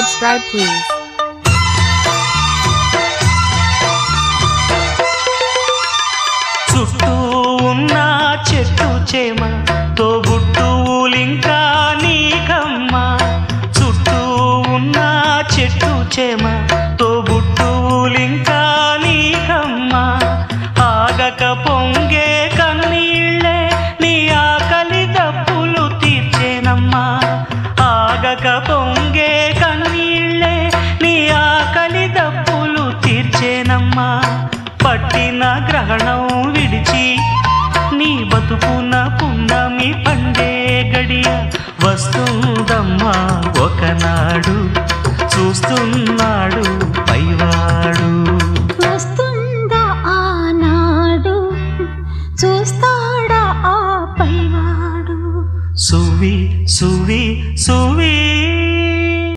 Subscribe please. చుట్టూ ఉన్న చెట్టు చేమ తోబుట్టువులింకా నీకమ్మ చుట్టూ ఉన్న చెట్టు చేమ వచ్చేనమ్మా పట్టిన గ్రహణం విడిచి నీ బతుకున్న పుణ్యమి పండే గడియ వస్తుందమ్మా ఒకనాడు చూస్తున్నాడు పైవాడు. వస్తుందా ఆనాడు చూస్తాడా ఆ పైవాడు? సువి సువి సువీ